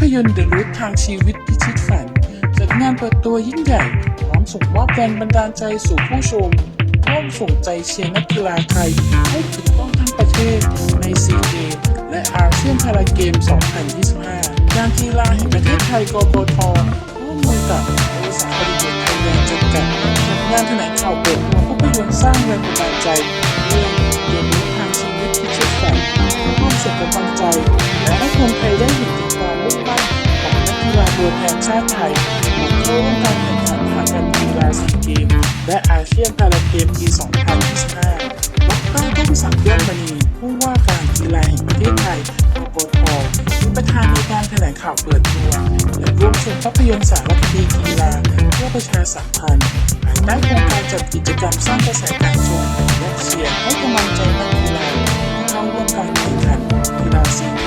พยนตร์เดอะรูททางชีวิตพิชิตฝัน จัดงานเปิดตัวยิ่งใหญ่ พร้อมส่งมอบแรงบันดาลใจสู่ผู้ชมร่วมส่งใจเชียร์นักกีฬาไทย ให้ถึงต้องทั้งประเทศในซีเกมและอาเซียนพาราเกม 2025 งานกีฬาแห่งประเทศไทยกกทร่วมมือกับบริษัทบริษัทไทยแลนด์จำกัดจัดงานแถลงข่าวเปิดตัวภาพยนตร์สร้างแรงบันดาลใจเรื่องเดอะรูททางชีวิตพิชิตฝันร่วมส่งกำลังใจและให้คนไทยได้เห็นถึงความ มุ่งมั่นของนักกีฬาตัวแทนชาติไทยมาเข้าร่วมการแข่งขันทางการกีฬาซีเกม และอาเซียนพาราเกมปี 2025ดรก้องศักดิ์ยอดมณีผู้ว่าการกีฬาแห่งประเทศไทยกกทเป็นประธานในการแถลงข่าวเปิดตัว และร่วมชมภาพยนตร์สารคดีกีฬาเพื่อประชาสัมพันธ์ภายใต้โครงการจัดกิจกรรมสร้างกระแสการชมและเชียร์ให้กำลังใจนักกีฬาเข้าร่วมการแข่งขันกีฬาซี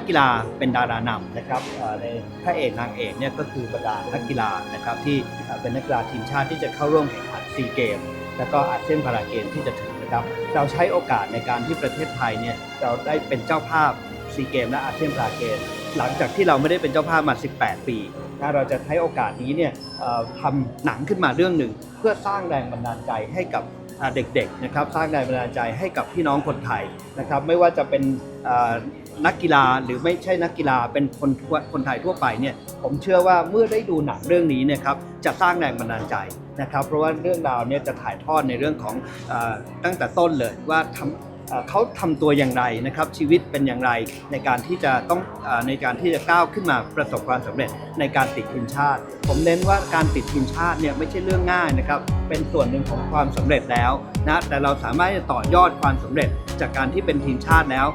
กกีฬาเป็นดารานำนะครับในพระเอกนางเอกเนี่ยก็คือบรรดานักกีฬานะครับที่เป็นนักกีฬาทีมชาติที่จะเข้าร่วมแข่งขันซีเกมแล้วก็อาเซียนพาราเกมที่จะถึงนะครับเราใช้โอกาสในการที่ประเทศไทยเนี่ยเราได้เป็นเจ้าภาพซีเกมและอาเซียนพาราเกมหลังจากที่เราไม่ได้เป็นเจ้าภาพมา 18 ปีนะเราจะใช้โอกาสนี้เนี่ยทำหนังขึ้นมาเรื่องหนึ่ง เพื่อสร้างแรงบันดาลใจให้กับเด็กๆนะครับสร้างแรงบันดาลใจให้กับพี่น้องคนไทยนะครับไม่ว่าจะเป็น นักกีฬาหรือไม่ใช่นักกีฬาเป็นคนทั่วคนไทยทั่วไปเนี่ยผมเชื่อว่าเมื่อได้ดูหนังเรื่องนี้เนี่ยครับจะสร้างแรงบันดาลใจนะครับ เพราะว่าเรื่องราวเนี่ยจะถ่ายทอดในเรื่องของอตั้งแต่ต้นเลยว่าทำเขาทำตัวอย่างไรนะครับ ชีวิตเป็นอย่างไรในการที่จะต้องอในการที่จะก้าวขึ้นมาประสบความสำเร็จในการติดทีมชาติ ผมเน้นว่าการติดทีมชาติเนี่ยไม่ใช่เรื่องง่ายนะครับเป็นส่วนหนึ่งของความสำเร็จแล้วนะแต่เราสามารถจะต่อยอดความสำเร็จจากการที่เป็นทีมชาติแล้ว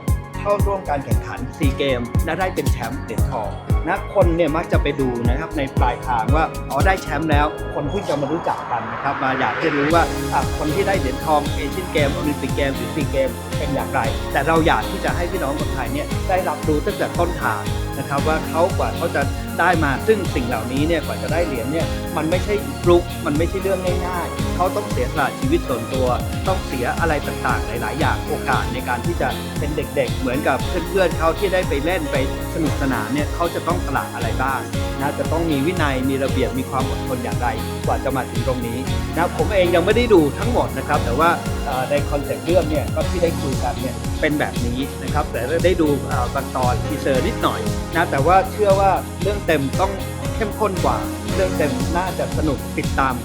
เข้าร่วมการแข่งขันซีเกม และได้เป็นแชมป์เหรียญทองนะคนเนี่ยมักจะไปดูนะครับในปลายทางว่าอ๋อได้แชมป์แล้วคนเพิ่งจะมารู้จักกันนะครับมาอยากจะรู้ว่าคนที่ได้เหรียญทองเอเชียนเกมโอลิมปิกเกมหรือซีเกมเป็นอย่างไร แต่เราอยากที่จะให้พี่น้องคนไทยเนี่ยได้รับรู้ตั้งแต่ต้นทางนะครับว่าเขากว่าเขาจะได้มาซึ่งสิ่งเหล่านี้เนี่ยกว่าจะได้เหรียญเนี่ยมันไม่ใช่ฟลุกมันไม่ใช่เรื่องง่ายๆ เขาต้องเสียสละชีวิตส่วนตัว ต้องเสียอะไรต่างๆ หลาย ๆ อย่างโอกาสในการที่จะเป็นเด็ก ๆ เหมือนกับเพื่อนๆเขาที่ได้ไปเล่นไปสนุกสนานเนี่ยเขาจะต้องสละอะไรบ้างนะจะต้องมีวินัยมีระเบียบมีความอดทนอย่างไร กว่าจะมาถึงตรงนี้นะผมเองยังไม่ได้ดูทั้งหมดนะครับ แต่ว่าในคอนเซ็ปต์เรื่องเนี่ยก็ที่ได้คุยกันเนี่ยเป็นแบบนี้นะครับ แต่ได้ดูบางตอนทีเซอร์นิดหน่อย นะ แต่ว่าเชื่อว่าเรื่องเต็มต้องเข้มข้นกว่า เรื่องเต็มน่าจะสนุกติดตาม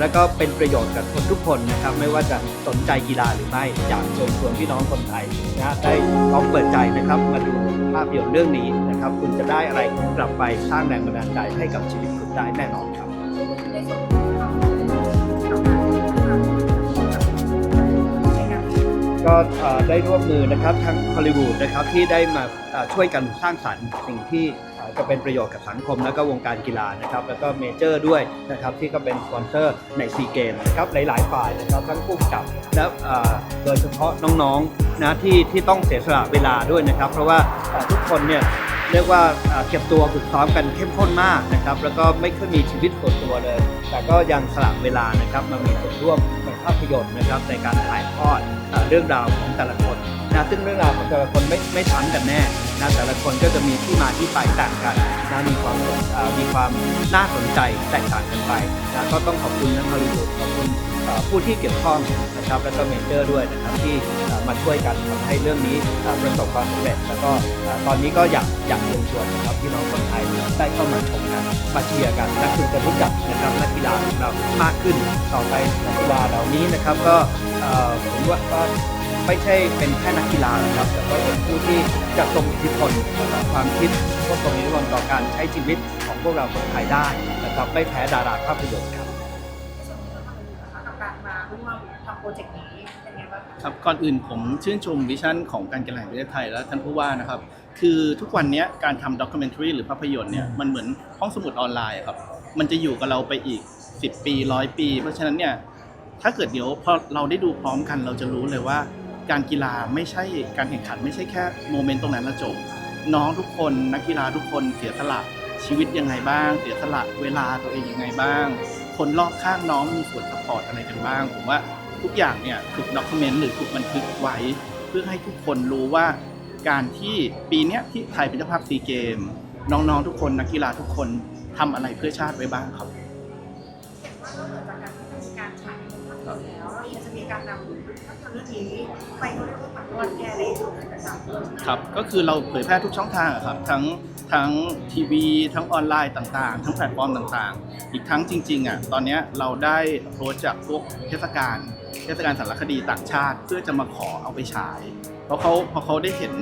แล้วก็เป็นประโยชน์กับคนทุกคนนะครับ ไม่ว่าจะสนใจกีฬาหรือไม่อยากเชิญชวนพี่น้องคนไทยนะได้ลองเปิดใจนะครับ มาดูภาพยนตร์เรื่องนี้นะครับ คุณจะได้อะไรกลับไปสร้างแรงบันดาลใจให้กับชีวิตคุณได้แน่นอนครับ ก็ได้ร่วมมือนะครับทั้งฮอลลีวูดนะครับที่ได้มาช่วยกันสร้างสรรค์สิ่งที่จะเป็นประโยชน์กับสังคม และก็วงการกีฬานะครับแล้วก็เมเจอร์ด้วยนะครับที่ก็เป็นสปอนเซอร์ในซีเกมนะครับหลายๆฝ่ายนะครับทั้งผู้กับและโดยเฉพาะน้องๆนะที่ที่ต้องเสียสละเวลาด้วยนะครับ เพราะว่าทุกคนเนี่ยเรียกว่าเก็บตัวฝึกซ้อมกันเข้มข้นมากนะครับแล้วก็ไม่เคยมีชีวิตส่วนตัวเลย แต่ก็ยังสละเวลานะครับมามีส่วนร่วม ภาพยนตร์นะครับในการถ่ายทอดเรื่องราวของแต่ละคนนะซึ่งเรื่องราวของแต่ละคนไม่ไม่ซ้ำกันแน่นะแต่ละคนก็จะมีที่มาที่ไปต่างกันนะมีความมีความน่าสนใจแตกต่างกันไปนะก็ต้องขอบคุณทั้งฮอลลีวูดขอบคุณ ผู้ที่เกี่ยวข้องนะครับแล้วก็เมเจอร์ด้วยนะครับที่มาช่วยกันทำให้เรื่องนี้ประสบความสำเร็จ แล้วก็ตอนนี้ก็อยากอยากเชิญชวนนะครับพี่น้องคนไทยได้เข้ามาชมกันมาเชียร์กันและคุณจะรู้จักนะครับนักกีฬาของเรามากขึ้นต่อไปนักกีฬาเหล่านี้นะครับก็ผมว่าก็ไม่ใช่เป็นแค่นักกีฬานะครับ แต่ก็เป็นผู้ที่จะทรงอิทธิพลต่อความคิดก็ทรงอิทธิพลต่อการใช้ชีวิตของพวกเราคนไทยได้นะครับไม่แพ้ดาราภาพยนตร์ โปรเจกต์นี้เป็นไงบ้างคะครับก่อนอื่นผมชื่นชมวิชั่นของการกีฬาแห่งประเทศไทยและท่านผู้ว่านะครับ คือทุกวันเนี้ยการทำด็อกิเมนทรีหรือภาพยนตร์เนี่ยมันเหมือนห้องสมุดออนไลน์อะครับ มันจะอยู่กับเราไปอีก 10 ปีร้อยปี เพราะฉะนั้นเนี่ยถ้าเกิดเดี๋ยวพอเราได้ดูพร้อมกันเราจะรู้เลยว่า การกีฬาไม่ใช่การแข่งขันไม่ใช่แค่โมเมนต์ตรงนั้นแล้วจบน้องทุกคนนักกีฬาทุกคนเสียสละชีวิตยังไงบ้าง เสียสละเวลาตัวเองยังไงบ้าง คนรอบข้างน้องมีส่วนสปอร์ตอะไรกันบ้างผมว่า ทุกอย่างเนี่ยถูกด็อกิเมนต์หรือถูกบันทึกไว้ เพื่อให้ทุกคนรู้ว่าการที่ปีเนี้ยที่ไทยเป็นเจ้าภาพซีเกม น้องๆทุกคนนักกีฬาทุกคนทำอะไรเพื่อชาติไว้บ้างครับเห็นว่านอกเหนือจากการที่จะมีการฉายในภาพยนตร์แล้วเรายังจะมีการนำภาพยนตร์เรื่องนี้ไปเขาเรียกว่าปัดวันแกในส่วนต่างๆด้วยครับ ก็คือเราเผยแพร่ทุกช่องทางอะครับ ทั้งทั้งทีวี ทั้งออนไลน์ต่างๆ ทั้งแพลตฟอร์มต่างๆ อีกทั้งจริงๆอะตอนเนี้ยเราได้โปรจากพวกเทศกาล เทศกาลสารคดีต่างชาติ เพื่อจะมาขอเอาไปฉาย เพราะเขาพอเขาได้เห็น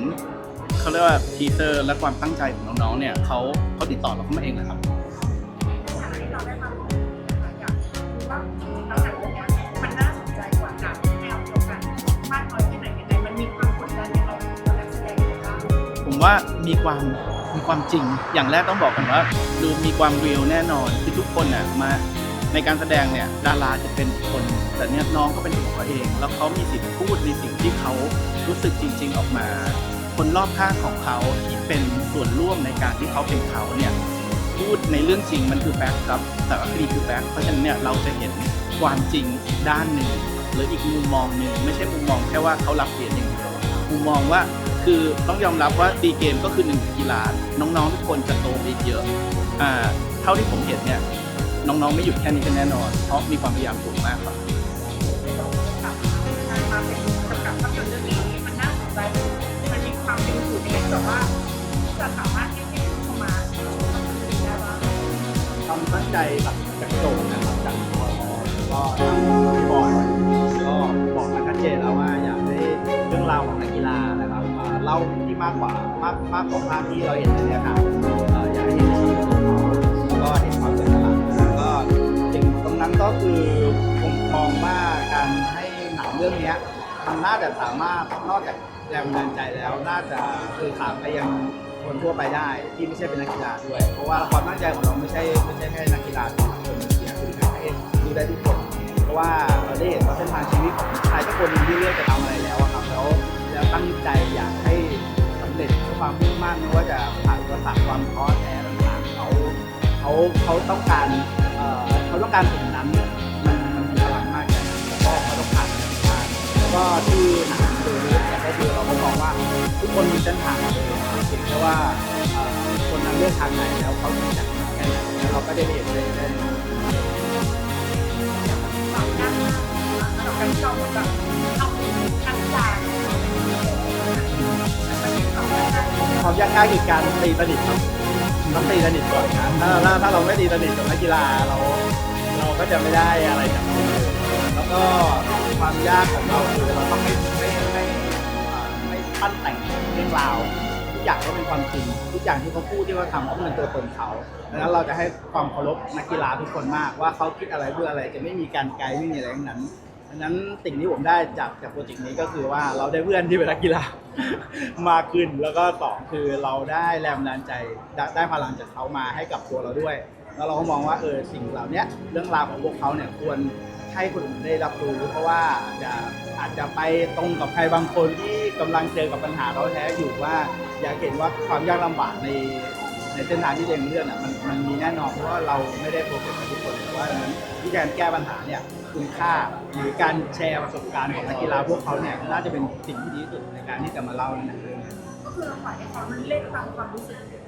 เขาเรียกว่าทีเซอร์และความตั้งใจของน้องๆเนี่ยเขาเขาติดต่อเราเข้ามาเองเลยครับที่เราได้มาลงอว่าเรื่องนี้มันน่าสนใจกว่าหนังแนวเดียวกันมากน้อยแค่ไหนยังไงมันมีความกดดันยังไงกับนักแสดงบ้างผมว่ามีความมีความจริง อย่างแรกต้องบอกกันว่าดูมีความเรียลแน่นอนคือทุกคนน่ะมาในการแสดงเนี่ยดาราจะเป็นคน แต่เนี่ยน้องก็เป็นตัวของเขาเอง แล้วเขามีสิทธิ์พูดในสิ่งที่เขารู้สึกจริง ๆ ออกมา คนรอบข้างของเขาที่เป็นส่วนร่วมในการที่เขาเป็นเขาเนี่ยพูดในเรื่องจริงมันคือแฟกต์ครับแต่ว่าคดีคือแฟกต์เพราะฉะนั้นเนี่ยเราจะเห็นความจริงอีกด้านหนึ่งหรืออีกมุมมองหนึ่งไม่ใช่มุมมองแค่ว่าเขารับเหรียญอย่างเดียวมุมมองว่าคือต้องยอมรับว่าตีเกมก็คือหนึ่งกีฬาน้องๆทุกคนจะโตไปเยอะอ่าเท่าที่ผมเห็นเนี่ยน้องๆไม่หยุดแค่นี้กันแน่นอน เพราะมีความพยายามสูงมากครับ เป็นกำกับภาพยนตร์เรื่องนี้มันน่าสนใจมันมีความเป็นอยู่ในะแบบว่าจะสามารถให้ให้ผู้ชมมาชมภาพยนตร์เรื่องนี้ได้บ้างความตั้งใจจากจากโจทย์นะครับจากพอก็ทางพี่บอยก็บอกมาชัดเจนแล้วว่าอยากให้เรื่องราวของนักกีฬานะครับเล่าที่มากกว่ามากมากกว่าภาพที่เราเห็นในเนี่ยครับอยากให้เห็นชีวิตของเขาแล้วก็เห็นความเป็นตลาดแล้วก็สิ่งตรงนั้นก็คือผมมองว่าการ เรื่องนี้มันน่าจะสามารถนอกจากแรงบันดาลใจแล้ว น่าจะสื่อสารไปยังคนทั่วไปได้ ที่ไม่ใช่เป็นนักกีฬาด้วย เพราะว่าความตั้งใจของเราไม่ใช่ไม่ใช่แค่นักกีฬาทุกคนอยากคืออยากให้ดูได้ทุกคน เพราะว่าเราได้เห็นว่าเส้นทางชีวิตของชายทุกคนที่เลือกจะทำอะไรแล้วครับแล้วแล้วตั้งใจอยากให้สำเร็จด้วยความมุ่งมั่นไม่ว่าจะผ่านอุปสรรคความท้อแท้ต่างๆเขาเขาเขาต้องการเอ่อเขาต้องการสิ่ง ก็ที่หนังดูอยากให้ดูเราก็มองว่าทุกคนมีเส้นทางเองเพียงแค่ว่าคนนั้นเลือกทางไหนแล้วเขาถึงจะแค่นแล้วเราก็ได้เห็นได้ได้ความยากมากสำหรับการที่เราเหมือนแบบเอานักกีฬาความยากง่ายคือการตีสนิทครับต้องตีสนิทก่อนนะถ้าถ้าถ้าเราไม่ตีสนิทกับนักกีฬาเรา เราก็จะไม่ได้อะไรจาก ก็ความยากของเราคือเราต้องไม่ไม่ไม่ไม่ปั้นแต่งเรื่องราวทุกอย่างก็เป็นความจริงทุกอย่างที่เขาพูดที่เขาทำก็เป็นตัวตนเขาดังนั้นเราจะให้ความเคารพนักกีฬาทุกคนมากว่าเขาคิดอะไรเพื่ออะไรจะไม่มีการไกลไม่มีอะไรทั้งนั้นดังนั้นสิ่งที่ผมได้จากจากโปรเจกต์นี้ก็คือว่าเราได้เพื่อนที่เป็นนักกีฬามากขึ้นแล้วก็สองคือเราได้แรงบันดาลใจได้พลังจากเขามาให้กับตัวเราด้วย แล้วเราก็มองว่าเออสิ่งเหล่านี้เรื่องราวของพวกเขาเนี่ยควร ให้คนอื่นได้รับรู้ เพราะว่าอาจจะอาจจะไปตรงกับใครบางคนที่กำลังเจอกับปัญหาเราแท้อยู่ว่า อยากเห็นว่าความยากลำบากในในเส้นทางที่เดินเรื่องอะมันมันมีแน่นอนเพราะว่าเราไม่ได้โปรเฟสกับทุกคนแต่ว่าดังนั้นที่การแก้ปัญหาเนี่ยคุณค่าหรือการแชร์ประสบการณ์ของนักกีฬาพวกเขาเนี่ยน่าจะเป็นสิ่งที่ดีที่สุดในการที่จะมาเล่าในหนังเรื่องนี้ก็คือเราปล่อยให้เขาเล่นตามความรู้สึกไปเลย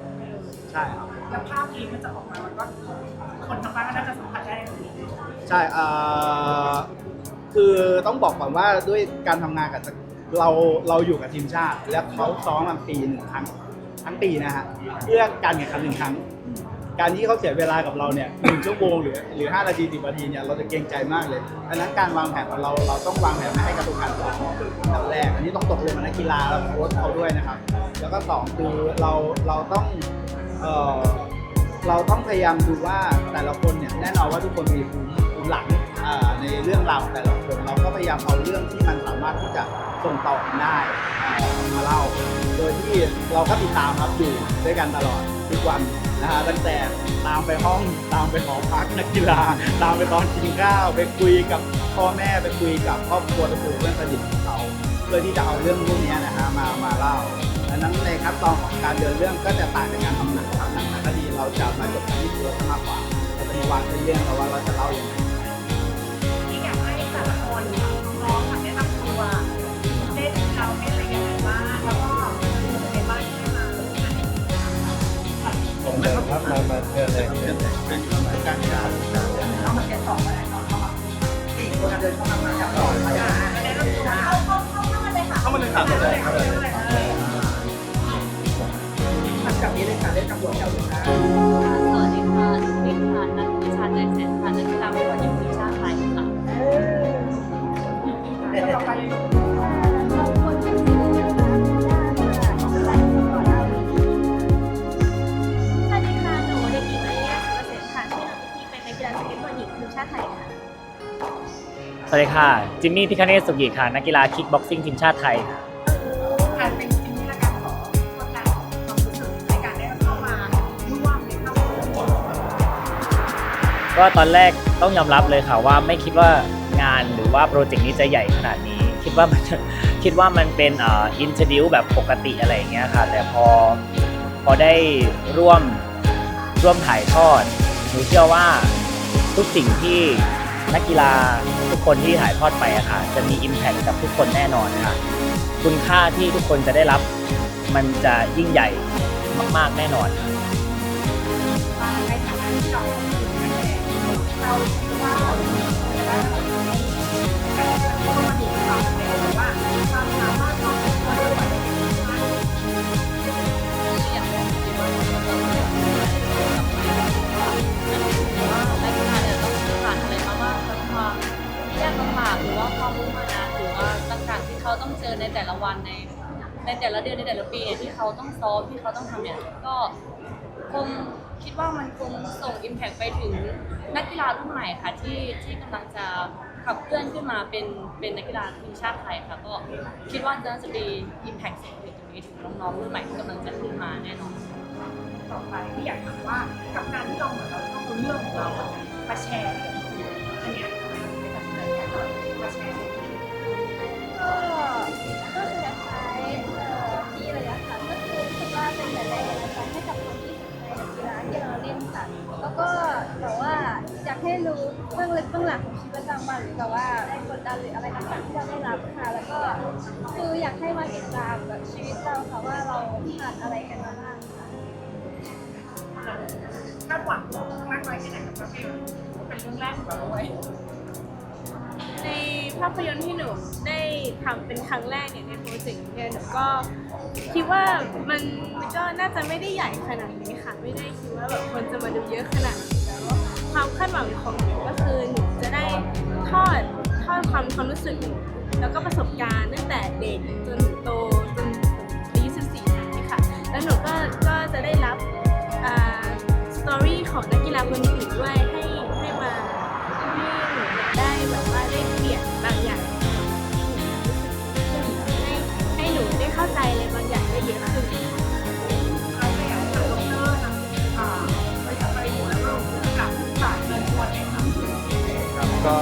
ใช่ครับแล้วภาพนี้มันจะออกมามันก็คนทางบ้านก็น่าจะสัมผัสได้ในตรงนี้ ช่เอ่อคือต้องบอกก่อนว่าด้วยการทำงานกับเราเราอยู่กับทีมชาติ แล้วเขาซ้อมกันปีหนึ่งครั้งทั้งปีนะฮะเพื่อการแข่งขันหนึ่งครั้ง การที่เขาเสียเวลากับเราเนี่ยหนึ่งชั่วโมงหรือหรือห้านาทีสิบนาทีเนี่ยเราจะเกรงใจมากเลยดังนั้นการวางแผนของเราเราต้องวางแผนไม่ให้กระทบการซ้อมอันดับแรกอันนี้ต้องตกลงกับนักกีฬาและโค้ชเขาด้วยนะครับ แล้วก็สองคือเราเราต้องเอ่อเราต้องพยายามดูว่าแต่ละคนเนี่ยแน่นอนว่าทุกคนมีภูมิ หลังในเรื่องราวของแต่ละคนเราก็พยายามเอาเรื่องที่มันสามารถที่จะส่งต่อกันได้มาเล่า โดยที่เราก็ติดตามครับอยู่ด้วยกันตลอดทุกวันนะฮะตั้งแต่ตามไปห้องตามไปหอพักนักกีฬา ตามไปตอนกินข้าวไปคุยกับพ่อแม่ไปคุยกับครอบครัวตะปูเพื่อนสนิทของเขาเพื่อที่จะเอาเรื่องพวกนี้นะฮะมามาเล่าดังนั้นในขั้นตอนของการเดินเรื่องก็จะต่างจากการทำหนังครับหนังสารคดีเราจะมาจบกันที่ตัวมากกว่าจะมีวางเป็นเรื่องแล้วว่าเราจะเล่าอย่ากให้แต่ละ คนน้องๆค่ะแนะนำตัวเล่นเราเล่นอะไรยังไงบ้างแล้วก็เป็นยังไงบ้างที่มาร่วมงานในค่ะผมเลยครับมามาเชิญเลยการงานเอามาเก็ตสองอะไรก่อนเข้ามาสี่คนเดินเข้ามาจากก่อนอ่าแนะนำตัวเข้าเข้าเข้าเข้ามาเลยค่ะเข้ามาเลยค่ะเข้ามาเลยค่ะเข้ามาเลยค่ะทำกับนี้เลยค่ะเล่นกับหัวเจ้าเลยค่ะสวัสดีค่ะนิพานัทวิชาใจแสนค่ะนักกีฬาฟุตบอลหญิงทีมชาติไทยค่ะ สวัสดีค่ะ หนูเด็กหญิงมาริยาสุรเสนค่ะ ชื่อน้องพิธีเป็นนักกีฬาสเก็ตบอร์ดหญิงทีมชาติไทยค่ะ สวัสดีค่ะ จิมมี่พิคเนตสุกิค่ะ นักกีฬาคิกบ็อกซิ่งทีมชาติไทยค่ะ การเป็นจริงที่ละการขอประกาความรู้สึกในการได้เข้ามาร่วมในครอบครัวก็ตอนแรกต้องยอมรับเลยค่ะว่าไม่คิดว่า งานหรือว่าโปรเจกต์นี้จะใหญ่ขนาดนี้ คิดว่ามันคิดว่ามันเป็นอินเทอร์ดิวแบบปกติอะไรอย่างเงี้ยค่ะแต่พอพอได้ร่วมร่วมถ่ายทอดหนูเชื่อว่าทุกสิ่งที่นักกีฬาทุกคนที่ถ่ายทอดไปอะค่ะจะมี Impact กับทุกคนแน่นอนค่ะ คุณค่าที่ทุกคนจะได้รับ มันจะยิ่งใหญ่มาก ๆ แน่นอนค่ะในฐานะที่เราเราคิดว่าเราจะได้ ขามาถึงความสามารถของเราด้วยว่าจะเป็นยังไงอยากให้คิดว่ามันต้องเรียนรู้อะไรกับตัวเองว่านักกีฬาเนี่ยต้องผ่านอะไรมาบ้างทั้งความยากลำบากหรือว่าความรู้มานะหรือว่าต่างๆที่เขาต้องเจอในแต่ละวันในในแต่ละเดือนในแต่ละปีเนี่ยที่เขาต้องซ้อมที่เขาต้องทำเนี่ยก็คงคิดว่ามันคงส่ง Impact ไปถึงนักกีฬารุ่นใหม่ค่ะที่ที่กำลังจะ ขับเคลื่อนขึ้นมาเป็นเป็นนักกีฬาทีมชาติไทยค่ะก็คิดว่าน่าจะมี Impact ส่งไปตรงนี้ถึงน้องๆรุ่นใหม่ที่กำลังจะขึ้นมาแน่นอนต่อไปที่อยากถามว่ากับการที่เราเหมือนเราต้องรู้เรื่องของเราอะมาแชร์อันเนี้ยทำไมเราไม่ตัดสินใจแค่เรามาแชร์ก็ก็คือคล้ายที่เลยอะค่ะก็คือรู้สึกว่าเป็นเหมือนแรงบันดาลใจให้กับคนที่สนใจกีฬาที่เราเล่นค่ะแล้วก็แบบว่าอยากให้รู้ เบื้องลึกเบื้องหลังของชีวิตประจำวันหรือแบบว่าแรงกดดันหรืออะไรต่างๆที่เราได้รับค่ะ แล้วก็คืออยากให้มาติดตามแบบชีวิตเราค่ะว่าเราผ่านอะไรกันมาบ้างค่ะ คาดหวังมากน้อยแค่ไหนกับภาพยนตร์เป็นเรื่องแรกของเราด้วยในภาพยนตร์ที่หนูได้ทำเป็นครั้งแรกเนี่ยในโปรเจกต์เนี่ยหนูก็คิดว่ามันมันก็น่าจะไม่ได้ใหญ่ขนาดนี้ค่ะ ไม่ได้คิดว่าแบบคนจะมาดูเยอะขนาดนี้ ความคาดหวังของหนูก็คือหนูจะได้ทอดทอดความความรู้สึกหนูแล้วก็ประสบการณ์ตั้งแต่เด็กจนโตจนอายุ14ปีค่ะ แล้วหนูก็ก็จะได้รับอ่าสตอรี่ของนักกีฬาคนอื่นด้วยให้ให้มาให้หนูได้แบบว่าได้เปลี่ยนบางอย่างให้ให้หนูได้เข้าใจอะไรบางอย่าง ก็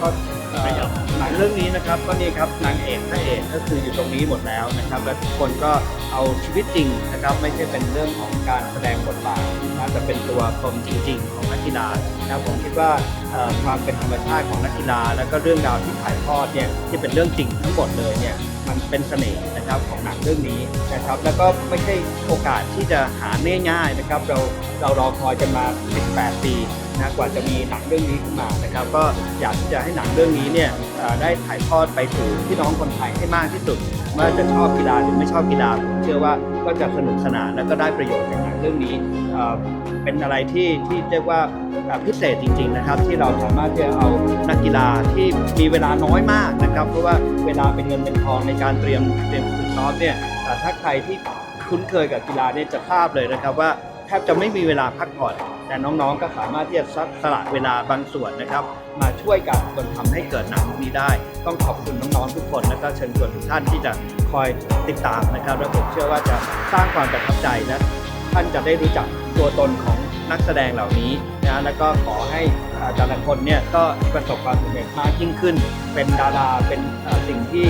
ก็เอ่อหนังเรื่องนี้นะครับก็นี่ครับนางเอกพระเอกก็คืออยู่ตรงนี้หมดแล้วนะครับ และทุกคนก็เอาชีวิตจริงนะครับ ไม่ใช่เป็นเรื่องของการแสดงบทบาทนะแต่เป็นตัวตนจริง ๆ ของนักกีฬานะผมคิดว่าเอ่อความเป็นธรรมชาติของนักกีฬา แล้วก็เรื่องราวที่ถ่ายทอดเนี่ยที่เป็นเรื่องจริงทั้งหมดเลยเนี่ยมันเป็นเสน่ห์นะครับของหนังเรื่องนี้นะครับ แล้วก็ไม่ใช่โอกาสที่จะหาง่ายๆนะครับ เราเรารอคอยกันมา 18 ปี นะกว่าจะมีหนังเรื่องนี้ขึ้นมานะครับ ก็อยากที่จะให้หนังเรื่องนี้เนี่ยได้ถ่ายทอดไปสู่พี่น้องคนไทยให้มากที่สุดว่าจะชอบกีฬาหรือไม่ชอบกีฬาผมเชื่อว่าก็จะสนุกสนานแล้วก็ได้ประโยชน์จากหนังเรื่องนี้เป็นอะไรที่ที่เรียกว่าพิเศษจริง ๆนะครับ ที่เราสามารถที่จะเอานักกีฬาที่มีเวลาน้อยมากนะครับ เพราะว่าเวลาเป็นเงินเป็นทองในการเตรียมเตรียมฝึกซ้อมเนี่ยเอ่ถ้าใครที่คุ้นเคยกับกีฬาเนี่ยจะทราบเลยนะครับว่าแทบจะไม่มีเวลาพักผ่อน แต่น้องๆก็สามารถที่จะสละเวลาบางส่วนนะครับ มาช่วยกันจนทำให้เกิดหนังนี้ได้ ต้องขอบคุณน้องๆทุกคนแล้วก็เชิญชวนทุกท่านที่จะคอยติดตามนะครับ และผมเชื่อว่าจะสร้างความประทับใจและท่านจะได้รู้จักตัวตนของนักแสดงเหล่านี้นะแล้วก็ขอให้แต่ละคนเนี่ยก็ประสบความสำเร็จมากยิ่งขึ้น เป็นดาราเป็นสิ่งที่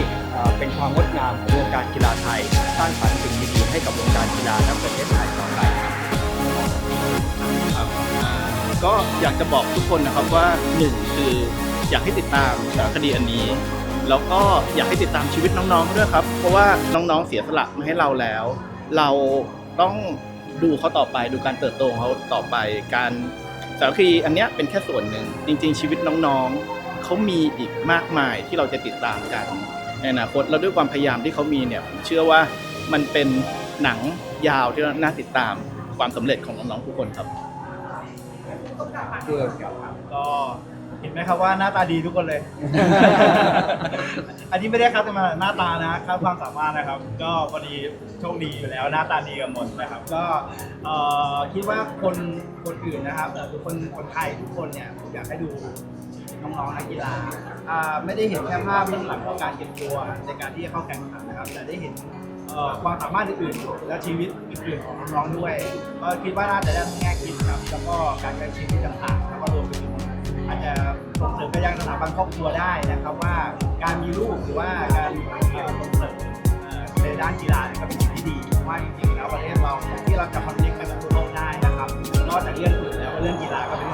เป็นความงดงามของวงการกีฬาไทย สร้างสรรค์สิ่งดีๆให้กับวงการกีฬาและประเทศไทยต่อไป ก็อยากจะบอกทุกคนนะครับว่าหนึ่งคืออยากให้ติดตามสารคดีอันนี้ แล้วก็อยากให้ติดตามชีวิตน้องๆด้วยครับ เพราะว่าน้องๆเสียสละมาให้เราแล้ว เราต้องดูเขาต่อไปดูการเติบโตของเขาต่อไป การสารคดีอันเนี้ยเป็นแค่ส่วนหนึ่ง จริง ๆ ชีวิตน้องๆเขามีอีกมากมายที่เราจะติดตามกันในอนาคตแล้วด้วยความพยายามที่เขามีเนี่ยผมเชื่อว่ามันเป็นหนังยาวที่น่าติดตามความสำเร็จของน้องๆทุกคนครับ ก็เห็นไหมครับว่าหน้าตาดีทุกคนเลย อันนี้ไม่ได้คัดมาหน้าตานะคัดความสามารถนะครับ ก็พอดีโชคดีอยู่แล้วหน้าตาดีกันหมดนะครับ ก็เอ่อคิดว่าคนคนอื่นนะครับเอ่อทุกคนคนไทยทุกคนเนี่ยผมอยากให้ดูน้องๆนักกีฬาอ่าไม่ได้เห็นแค่ภาพเบื้องหลังของการเก็บตัวในการที่จะเข้าแข่งขันนะครับ แต่ได้เห็นเอ่อ ความสามารถอื่นๆและชีวิตอื่นๆของน้องๆด้วย ก็คิดว่าน่าจะได้แง่คิดครับ แล้วก็การใช้ชีวิตต่างๆ แล้วก็รวมไปถึงอาจจะส่งเสริมไปยังสถาบันครอบครัวได้นะครับว่าการมีลูกหรือว่าการส่งเสริมในด้านกีฬาก็เป็นสิ่งที่ดีว่าจริงๆแล้วประเทศเราที่เราจะคอนเนคกับโลกได้นะครับ นอกจากเรื่องอื่นแล้วเรื่องกีฬาก็เป็น